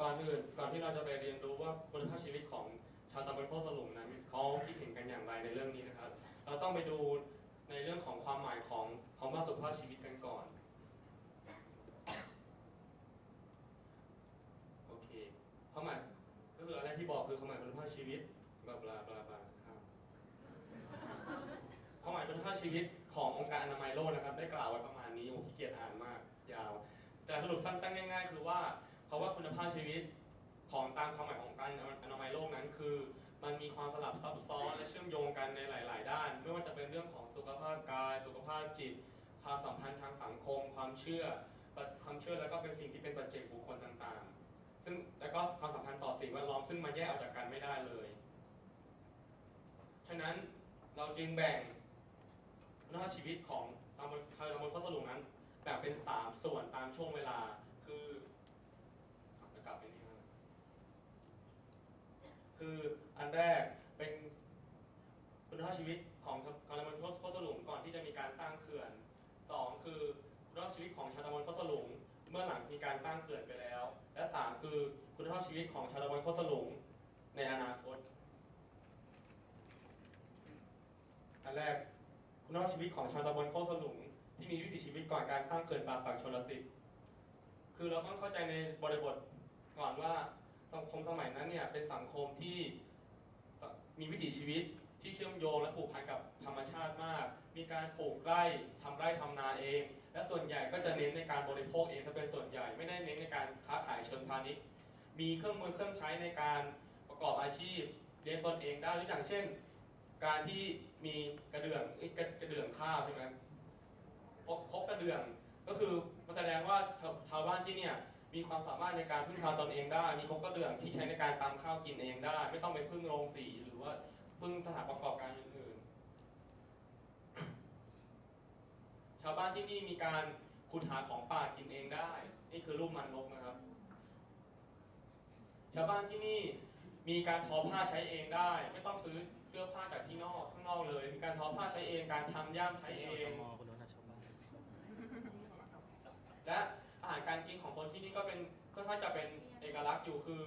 ก่อนอื่นก่อนที่เราจะไปเรียนรู้ว่าคุณภาพชีวิตของชาวตำบลโคกสลุงนั้นเขาคิดเห็นกันอย่างไรในเรื่องนี้นะครับ เราต้องไปดูในเรื่องของความหมายของคำว่าสุขภาพชีวิตกันก่อนโอเคความหมายก็คืออะไรที่บอกคือความหมายคุณภาพชีวิตบลาบลาบลาบลาครับความหมายคุณภาพชีวิตขององค์การอนามัยโลกนะครับ ได้กล่าวไว้ประมาณนี้โอ้ขี้เกียจอ่านมากยาว แต่สรุปสั้นๆง่าย ๆ คือว่า เพราะว่าคุณภาพชีวิตของตามความหมายของการอนามัยโลกนั้น คือ มันมีความสลับซับซ้อนและเชื่อมโยงกันในหลาย ๆ ด้าน ไม่ว่าจะเป็นเรื่องของสุขภาพกาย สุขภาพจิต ความสัมพันธ์ทางสังคม ความเชื่อความเชื่อแล้วก็เป็นสิ่งที่เป็นปัจเจกบุคคลต่าง ๆ ซึ่งแล้วก็ความสัมพันธ์ต่อสิ่งแวดล้อมซึ่งมันแยกออกจากกันไม่ได้เลย ฉะนั้นเราจึงแบ่งคุณภาชีวิตของตำบลตำบลข้อสรุปนั้นแบ่งเป็น 3 ส่วนตามช่วงเวลา คืออะจะกลับไปนี่ครับ คืออันแรกเป็นคุณภาพชีวิตของชาวตำบลข้อสลุงก่อนที่จะมีการสร้างเขื่อนสองคือคุณภาพชีวิตของชาวตำบลข้อสลุงเมื่อหลังมีการสร้างเขื่อนไปแล้ว และสามคือคุณภาพชีวิตของชาวตำบลข้อสลุงในอนาคต อันแรกคุณภาพชีวิตของชาวตำบลโคสลุงที่มีวิถีชีวิตก่อนการสร้างเขื่อนป่าสักชลสิทธิ์คือเราต้องเข้าใจในบริบทก่อนว่า สังคมสมัยนั้นเนี่ยเป็นสังคมที่มีวิถีชีวิตที่เชื่อมโยงและผูกพันกับธรรมชาติมาก มีการปลูกไร่ทำไร่ทำนาเอง และส่วนใหญ่ก็จะเน้นในการบริโภคเองซะเป็นส่วนใหญ่ไม่ได้เน้นในการค้าขายเชิงพาณิชย์ มีเครื่องมือเครื่องใช้ในการประกอบอาชีพเลี้ยงตนเองได้หรืออย่างเช่น การที่มีกระเดื่องกระกระเดื่องข้าวใช่ไหมพกพกกระเดื่องก็คือมันแสดงว่าชาวบ้านที่เนี่ย มีความสามารถในการพึ่งพาตนเองได้ มีพกกระเดื่องที่ใช้ในการตำข้าวกินเองได้ ไม่ต้องไปพึ่งโรงสีหรือว่าพึ่งสถานประกอบการอื่นๆ ชาวบ้านที่นี่มีการขุดหาของป่ากินเองได้ นี่คือรูปมันนกนะครับ ชาวบ้านที่นี่มีการทอผ้าใช้เองได้ ไม่ต้องซื้อเสื้อผ้าจากที่นอกข้างนอกเลย มีการทอผ้าใช้เอง การทำย่ามใช้เอสงมคุณโดนชาวบ้านและ อาหารการกินของคนที่นี่ก็เป็นค่อนข้างจะเป็นเอกลักษณ์อยู่คือ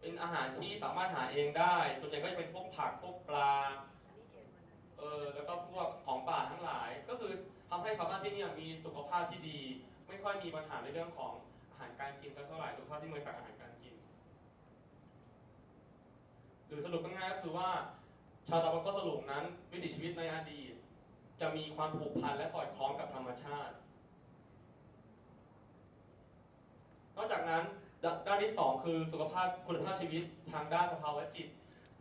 เป็นอาหารที่สามารถหาเองได้ส่วนใหญ่ก็จะเป็นพวกผักพวกปลาเออแล้วก็พวกของป่าทั้งหลาย ก็คือทำให้ชาวบ้านที่นี่มีสุขภาพที่ดี ไม่ค่อยมีปัญหาในเรื่องของอาหารการกินสักเท่าไหร่สุขภาพที่มาจากอาหารการกิน หรือสรุปง่ายๆก็คือว่า ชาวตะวันตกสรุปนั้น วิถีชีวิตในอดีตจะมีความผูกพันและสอดคล้องกับธรรมชาติ นอกจากนั้นดด้านที่สองคือสุขภาพคุณภาพชีวิตทางด้านสภาวะจิต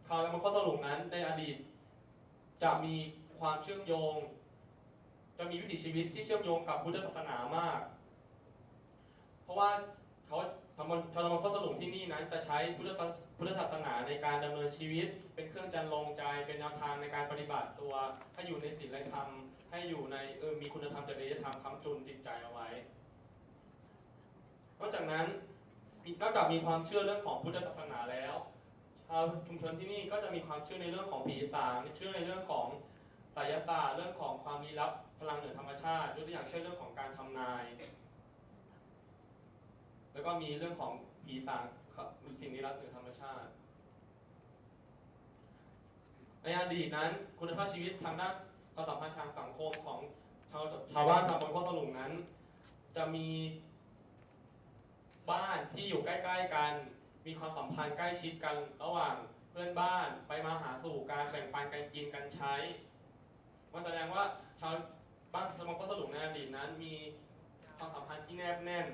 ชาวตะวันก็สรุปนั้นในอดีต จะมีความเชื่อมโยง จะมีวิถีชีวิตที่เชื่อมโยงกับพุทธศาสนามาก เพราะว่าเขาทำมันชาวตะวันก็สรุปที่นี่นั้นจะใช้พุทธศาสพุทธศาสนาในการดำเนินชีวิต เป็นเครื่องจันลงใจเป็นแนวทางในการปฏิบัติตัวให้อยู่ในศีลธรรม ให้อยู่ในเออมีคุณธรรมจริยธรรมคำจุนจิตใจเอาไว้ นอกจากนั้นนอกจากมีความเชื่อเรื่องของพุทธศาสนาแล้วชาวชุมชนที่นี่ก็จะมีความเชื่อในเรื่องของผีสางเชื่อในเรื่องของไสยศาสตร์เรื่องของความลี้ลับพลังเหนือธรรมชาติยกตัวอย่างเช่นเรื่องของการทำนาย แล้วก็มีเรื่องของผีสางครับสิ่งลี้ลับเหนือธรรมชาติ ในอดีตนั้น คุณภาพชีวิตทางด้านความสัมพันธ์ทางสังคมของชาวชาวบ้านทางบนโคกสลุงนั้น จะมี บ้านที่อยู่ใกล้ ๆ กัน มีความสัมพันธ์ใกล้ชิดกันระหว่างเพื่อนบ้านไปมาหาสู่การแบ่งปันกันกินกันใช้มันแสดงว่าชาวบ้านสมองโคกสลุงในอดีตนั้นมีความสัมพันธ์ที่แนบแน่น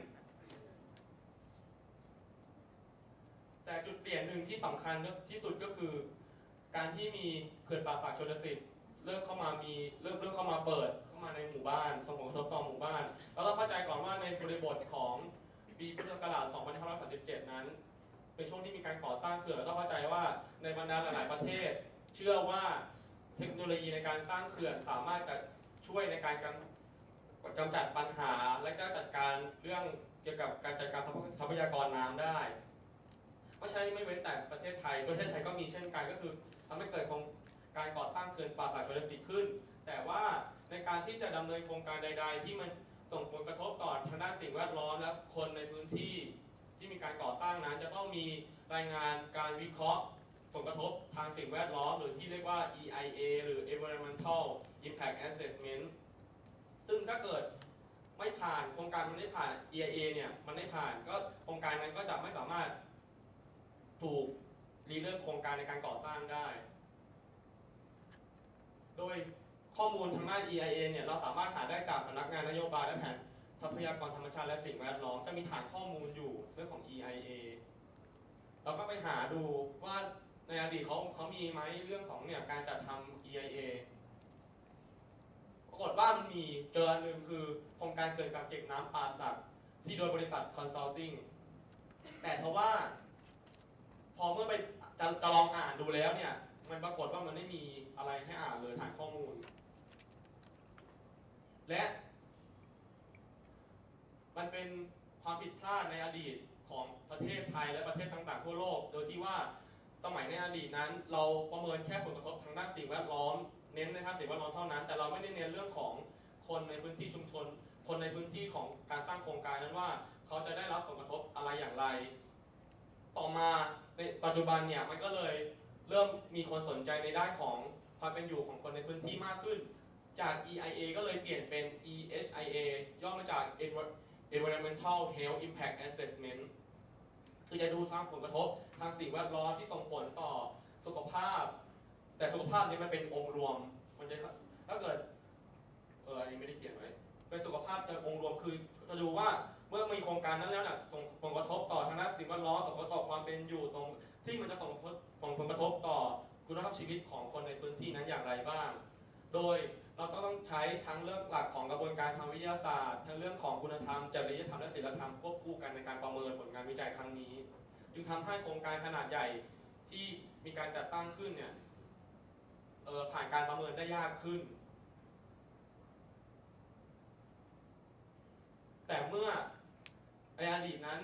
แต่จุดเปลี่ยนหนึ่งที่สำคัญที่สุดก็คือ การที่มีเขื่อนป่าสักชนสิทธิ์เริ่มเข้ามามีเริ่มเริ่มเข้ามาเปิดเข้ามาในหมู่บ้านส่งผลกระทบต่อหมู่บ้านเราต้องเข้าใจก่อนว่าในบริบทของ ปีพุทธศักราช 2537 นั้น เป็นช่วงที่มีการก่อสร้างเขื่อนต้องเข้าใจว่าในบรรดาหลาย ๆ ประเทศ เชื่อว่าเทคโนโลยีในการสร้างเขื่อนสามารถจะช่วยในการกำกำจัดปัญหา และก็จัดการเรื่องเกี่ยวกับการจัดการทรัพยากรน้ำได้ไม่ใช่ไม่เว้นแต่ประเทศไทย ประเทศไทยก็มีเช่นกันก็คือทำให้เกิดโครงการก่อสร้างเขื่อนป่าสาชนสิทธิ์ขึ้น แต่ว่าในการที่จะดำเนินโครงการใด ๆ ที่มัน ส่งผลกระทบต่อทางด้านสิ่งแวดล้อมและคนในพื้นที่ที่ที่มีการก่อสร้างนั้น จะต้องมีรายงานการวิเคราะห์ ผลกระทบทางสิ่งแวดล้อม หรือที่เรียกว่า EIA หรือ Environmental Impact Assessment ซึ่งถ้าเกิดไม่ผ่านโครงการมันไม่ผ่าน EIA เนี่ยมันไม่ผ่านก็โครงการนั้นก็จะไม่สามารถถูกรีเริ่มโครงการในการก่อสร้างได้ โดย ข้อมูลทางด้าน EIA เนี่ยเราสามารถหาได้จากสำนักงานนโยบายและแผนทรัพยากรธรรมชาติและสิ่งแวดล้อมจะมีฐานข้อมูลอยู่เรื่องของ EIA เราก็ไปหาดูว่าในอดีตเขาเขามีไหมเรื่องของเนี่ยการจัดทำ EIA ปรากฏว่ามันมีเจออันหนึ่งคือโครงการเกิดกับเก็บน้ำป่าสักที่โดยบริษัท Consulting แต่ทว่า พอเมื่อไปจะจะลองอ่านดูแล้วเนี่ย มันปรากฏว่ามันไม่มีอะไรให้อ่านเลยฐานข้อมูล และ มันเป็นความผิดพลาดในอดีตของประเทศไทยและประเทศต่างๆ ทั่วโลก โดยที่ว่าสมัยในอดีตนั้น เราประเมินแค่ผลกระทบทางด้านสิ่งแวดล้อม เน้นในทางสิ่งแวดล้อมเท่านั้น แต่เราไม่ได้เน้นเรื่องของคนในพื้นที่ชุมชน คนในพื้นที่ของการสร้างโครงการนั้นว่า เขาจะได้รับผลกระทบอะไรอย่างไร ต่อมาในปัจจุบันเนี่ยมันก็เลยเริ่มมีคนสนใจในด้านของความเป็นอยู่ของคนในพื้นที่มากขึ้น จาก EIA ก็เลยเปลี่ยนเป็น EHIA ย่อมาจาก Environmental Health Impact Assessment คือจะดูทางผลกระทบทางสิ่งแวดล้อมที่ส่งผลต่อสุขภาพ แต่สุขภาพนี้มันเป็นองค์รวม มันจะถ้าเกิด เอออันนี้ไม่ได้เขียนไว้ เป็นสุขภาพจะองค์รวมคือจะดูว่าเมื่อมีโครงการนั้นแล้วเนี่ยส่งผลกระทบต่อทางด้านสิ่งแวดล้อมส่งผลต่อความเป็นอยู่ส่งที่มันจะส่งผลส่งผลกระทบต่อคุณภาพชีวิตของคนในพื้นที่นั้นอย่างไรบ้าง โดย เราต้องต้องใช้ทั้งเรื่องหลักของกระบวนการทางวิทยาศาสตร์ ทั้งเรื่องของคุณธรรมจริยธรรมและศีลธรรมควบคู่กันในการประเมินผลงานวิจัยครั้งนี้ จึงทำให้โครงการขนาดใหญ่ที่มีการจัดตั้งขึ้นเนี่ยเออผ่านการประเมินได้ยากขึ้น แต่เมื่อในอดีตนั้น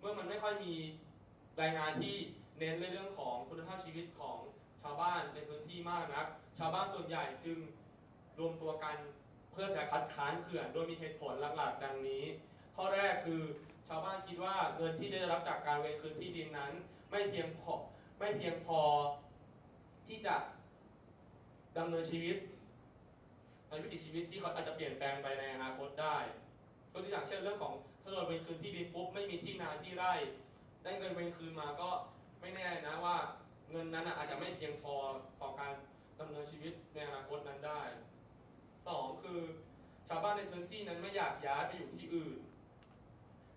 เมื่อมันไม่ค่อยมีรายงานที่เน้นในเรื่องของคุณภาพชีวิตของชาวบ้านในพื้นที่มากนัก ชาวบ้านส่วนใหญ่จึง รวมตัวกันเพื่อจะคัดค้านเขื่อน โดยมีเหตุผลหลักๆ ดังนี้ ข้อแรกคือชาวบ้านคิดว่าเงินที่จะได้รับจากการเวรคืนที่ดินนั้น ไม่เพียงพอไม่เพียงพอที่จะดำเนินชีวิตในวิถีชีวิตที่เขาอาจจะเปลี่ยนแปลงไปในอนาคตได้ตัวอย่างเช่นเรื่องของถ้าโดนเวรคืนที่ดินปุ๊บไม่มีที่นาที่ไร่ได้เงินเวรคืนมาก็ไม่แน่นะว่าเงินนั้นอาจจะไม่เพียงพอต่อการดำเนินชีวิตในอนาคตนั้นได้ สองคือ ชาวบ้านในพื้นที่นั้นไม่อยากย้ายไปอยู่ที่อื่น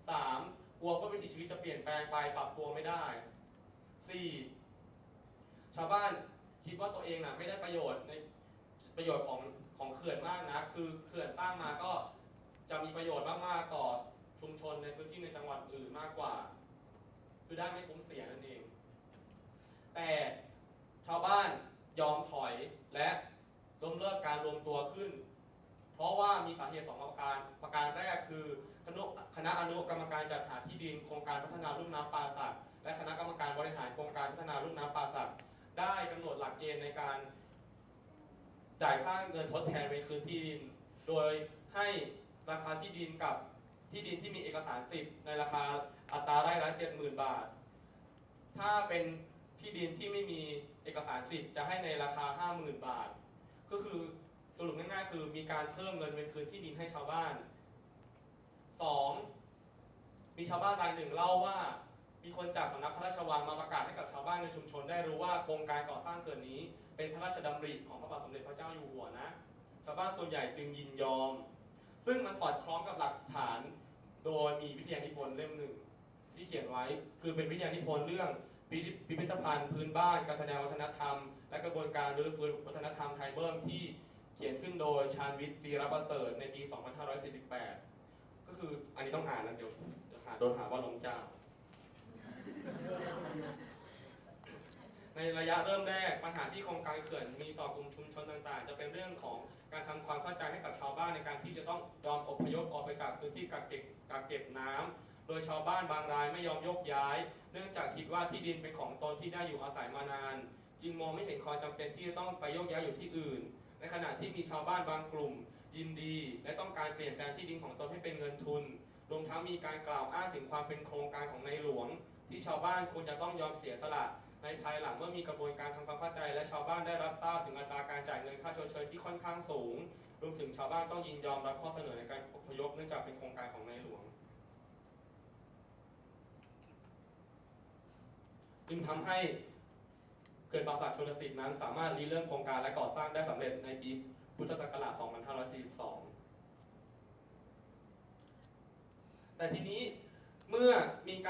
สามกลัวว่าวิถีชีวิตจะเปลี่ยนแปลงไปปรับตัวไม่ได้สี่ชาวบ้านคิดว่าตัวเองน่ะไม่ได้ประโยชน์ในประโยชน์ของของเขื่อนมากนะ คือเขื่อนสร้างมาก็จะมีประโยชน์มากๆต่อชุมชนในพื้นที่ในจังหวัดอื่นมากกว่า คือได้ไม่คุ้มเสียนั่นเอง แต่ชาวบ้านยอมถอยและ ล้มเลิกการรวมตัวขึ้น เพราะว่ามีสาเหตุสองประการ ประการแรกคือคณะคณะอนุกรรมการจัดหาที่ดินโครงการพัฒนาลุ่มน้ำปาสักและคณะกรรมการบริหารโครงการพัฒนาลุ่มน้ำปาสักได้กำหนดหลักเกณฑ์ในการจ่ายค่าเงินทดแทนเป็นคืนที่ดิน โดยให้ราคาที่ดินกับที่ดินที่มีเอกสารสิทธิ์ในราคาอัตราไร่ละ70,000บาท ถ้าเป็นที่ดินที่ไม่มีเอกสารสิทธิ์จะให้ในราคา 50,000 บาท ก็คือสรุปง่ายๆคือมีการเพิ่มเงินเป็นคืนที่ดินให้ชาวบ้าน 2. มีชาวบ้านรายหนึ่งเล่าว่า มีคนจากสำนักพระราชวังมาประกาศให้กับชาวบ้านในชุมชนได้รู้ว่าโครงการก่อสร้างเขื่อนนี้ เป็นพระราชดำริของพระบาทสมเด็จพระเจ้าอยู่หัวนะ ชาวบ้านส่วนใหญ่จึงยินยอม ซึ่งมันสอดคล้องกับหลักฐาน โดยมีวิทยานิพนธ์เล่มหนึ่งที่เขียนไว้ คือเป็นวิทยานิพนธ์เรื่อง พิพิธภัณฑ์พื้นบ้านการแสดงวัฒนธรรม และกระบวนการรื้อฟื้นวัฒนธรรมไทยเบิ้มที่เขียนขึ้นโดยชาญวิทย์ตีรประเสริฐในปี 2548 ก็คืออันนี้ต้องอ่านนะเดี๋ยวเดี๋ยวหาโดนหาว่าหลงเจ้า ในระยะเริ่มแรกปัญหาที่โครงการเขื่อนมีต่อกลุ่มชุมชนต่างๆ จะเป็นเรื่องของการทำความเข้าใจให้กับชาวบ้านในการที่จะต้องยอมอพยพออกไปจากพื้นที่กักเก็บกักเก็บน้ำโดยชาวบ้านบางรายไม่ยอมยกย้าย เนื่องจากคิดว่าที่ดินเป็นของตนที่ได้อยู่อาศัยมานาน จึงมองไม่เห็นความจำเป็นที่จะต้องไปโยกย้ายอยู่ที่อื่น ในขณะที่มีชาวบ้านบางกลุ่ม ยินดี และต้องการเปลี่ยนแปลงที่ดินของตนให้เป็นเงินทุน รวมทั้งมีการกล่าวอ้างถึงความเป็นโครงการของในหลวง ที่ชาวบ้านควรจะต้องยอมเสียสละในภายหลังเมื่อมีกระบวนการทำความเข้าใจ และชาวบ้านได้รับทราบถึงอัตราการจ่ายเงินค่าชดเชยที่ค่อนข้างสูง รวมถึงชาวบ้านต้องยินยอมรับข้อเสนอในการอพยพเนื่องจากเป็นโครงการของในหลวง จึงทำให้เขื่อนป่าสักชนสิทธิ์นั้น สามารถรีเริ่มโครงการและก่อสร้างได้สำเร็จในปีพุทธศักราช 2542 แต่ทีนี้เมื่อมีการ